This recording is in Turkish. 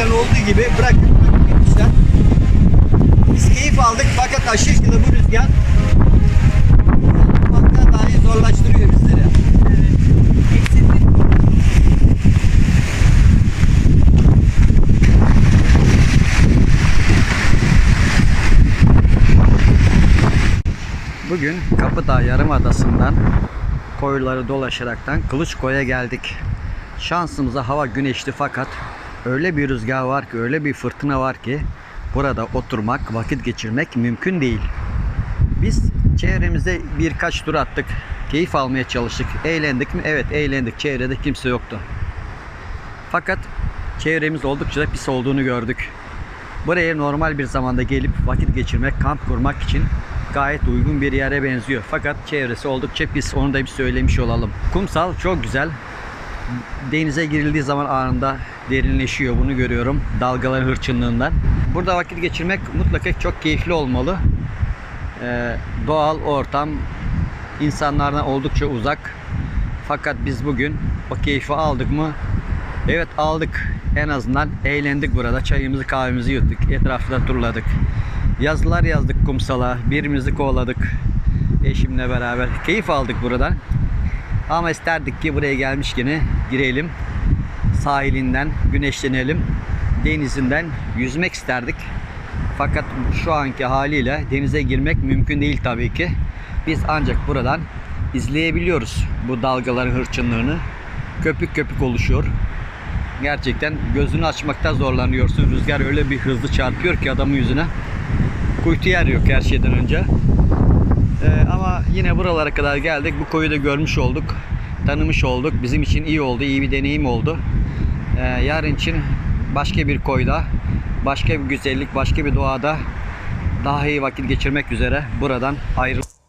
çöplerin olduğu gibi bırakıp gitmişler. Biz keyif aldık fakat aşırı bu rüzgar yapmakta dahi zorlaştırıyor bizleri. Bugün Kapıdağ Yarımadası'ndan koyları dolaşaraktan Kılıçkoy'a geldik. Şansımıza hava güneşli fakat öyle bir rüzgar var ki, öyle bir fırtına var ki burada oturmak, vakit geçirmek mümkün değil. Biz çevremize birkaç tur attık. Keyif almaya çalıştık. Eğlendik mi? Evet eğlendik. Çevrede kimse yoktu. Fakat çevremiz oldukça da pis olduğunu gördük. Buraya normal bir zamanda gelip vakit geçirmek, kamp kurmak için gayet uygun bir yere benziyor. Fakat çevresi oldukça pis. Onu da bir söylemiş olalım. Kumsal çok güzel. Denize girildiği zaman anında derinleşiyor. Bunu görüyorum. Dalgaların hırçınlığından. Burada vakit geçirmek mutlaka çok keyifli olmalı. Ee, doğal ortam insanlardan oldukça uzak. Fakat biz bugün o keyfi aldık mı? Evet aldık. En azından eğlendik burada. Çayımızı kahvemizi yuttuk. Etrafta turladık. Yazılar yazdık kumsala. Birbirimizi kovaladık. Eşimle beraber. Keyif aldık buradan. Ama isterdik ki buraya gelmişken girelim. Sahilinden güneşlenelim. Denizinden yüzmek isterdik. Fakat şu anki haliyle denize girmek mümkün değil tabii ki. Biz ancak buradan izleyebiliyoruz bu dalgaların hırçınlığını. Köpük köpük oluşuyor. Gerçekten gözünü açmakta zorlanıyorsun. Rüzgar öyle bir hızlı çarpıyor ki adamın yüzüne. Kuytu yer yok her şeyden önce. Yine buralara kadar geldik. Bu koyu da görmüş olduk. Tanımış olduk. Bizim için iyi oldu. iyi bir deneyim oldu. Ee, yarın için başka bir koyda, başka bir güzellik, başka bir doğada daha iyi vakit geçirmek üzere buradan ayrıl.